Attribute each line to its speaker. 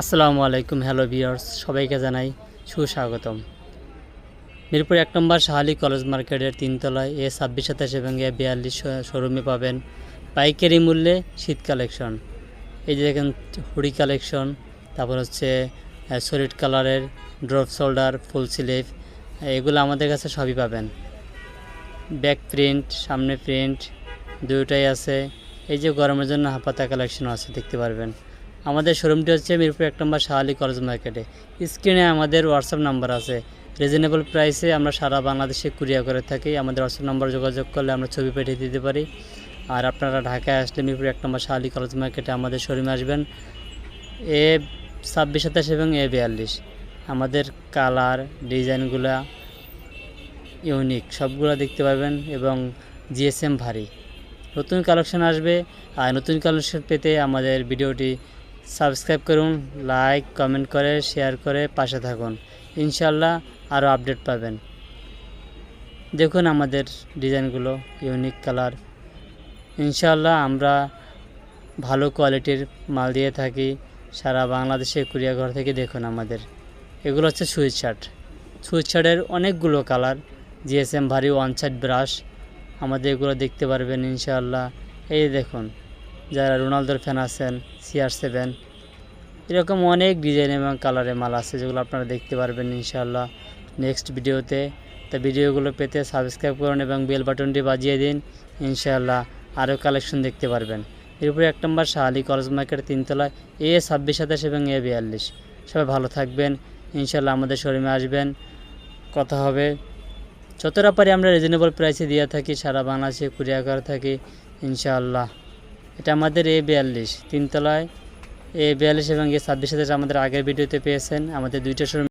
Speaker 1: আসসালামু আলাইকুম, hello viewers, সবাইকে জানাই সুস্বাগতম। মিরপুর এক নম্বর শাহালি কলেজ মার্কেটের তিনতলায় এ ছাব্বিশ সাতাশ এবং এ বিয়াল্লিশ শোরুমে পাবেন পাইকারি মূল্যে শীত কালেকশন। এই যে দেখেন, হুডি কালেকশন, তারপর হচ্ছে সলিড কালারের ড্রপ শোল্ডার, ফুল স্লিভ, এগুলো আমাদের কাছে সবই পাবেন। ব্যাক প্রিন্ট, সামনে প্রিন্ট দুটোই আছে। এই যে গরমের জন্য হাপাতা কালেকশন আছে, দেখতে পারবেন। আমাদের শোরুমটি হচ্ছে মিরপুর এক নম্বর শাহালি কলেজ মার্কেটে স্ক্রিনে আমাদের হোয়াটসঅ্যাপ নাম্বার আছে। রিজনেবল প্রাইসে আমরা সারা বাংলাদেশে কুরিয়ার করে থাকি। আমাদের হোয়াটসঅ্যাপ নাম্বার যোগাযোগ করলে আমরা ছবি পাঠিয়ে দিতে পারি। আর আপনারা ঢাকায় আসলে মিরপুর এক নম্বর শাহালি কলেজ মার্কেটে আমাদের শোরুমে আসবেন। এ ছাব্বিশ, সাতাশ এবং এ বিয়াল্লিশ। আমাদের কালার ডিজাইনগুলা ইউনিক সবগুলো দেখতে পাবেন এবং জিএসএম ভারী। নতুন কালেকশন আসবে। আর নতুন কালেকশন পেতে আমাদের ভিডিওটি সাবস্ক্রাইব করুন লাইক কমেন্ট করে শেয়ার করে পাশে থাকুন। ইনশাল্লাহ আরও আপডেট পাবেন। দেখুন আমাদের ডিজাইনগুলো ইউনিক কালার ইনশাল্লাহ আমরা ভালো কোয়ালিটির মাল দিয়ে থাকি। সারা বাংলাদেশে কুরিয়াঘর থেকে দেখুন আমাদের। এগুলো হচ্ছে সুইচ শার্ট সুইচ শার্টের অনেকগুলো কালার জিএসএম ভারী ওয়ান সাইড ব্রাশ আমাদের এগুলো দেখতে পারবেন ইনশাআল্লাহ এই দেখুন। যারা রোনালদোর ফ্যান আছেন সিআর সেভেন এরকম অনেক ডিজাইন এবং কালারের মাল আছে যেগুলো আপনারা দেখতে পারবেন ইনশাআল্লাহ নেক্সট ভিডিওতে। তা ভিডিওগুলো পেতে সাবস্ক্রাইব করুন এবং বেল বাটনটি বাজিয়ে দিন, ইনশাআল্লাহ আরও কালেকশন দেখতে পারবেন। এরপরে এক নম্বর শাহালি কলেজ মার্কেট তিনতলায় এ ছাব্বিশ, সাতাশ এবং এ বিয়াল্লিশ। সবাই ভালো থাকবেন, ইনশাআল্লাহ আমাদের শোরুমে আসবেন। কথা হবে, যতটা পারি আমরা রিজনেবল প্রাইসে দিয়ে থাকি, সারা বাংলাদেশে কুরিয়ার করে থাকি, ইনশাআল্লাহ। এটা আমাদের এ বিয়াল্লিশ, তিনতলায় এ বিয়াল্লিশ এবং এ ছাব্বিশ হাজার আমাদের আগের ভিডিওতে পেয়েছেন। আমাদের দুইটা শোরুম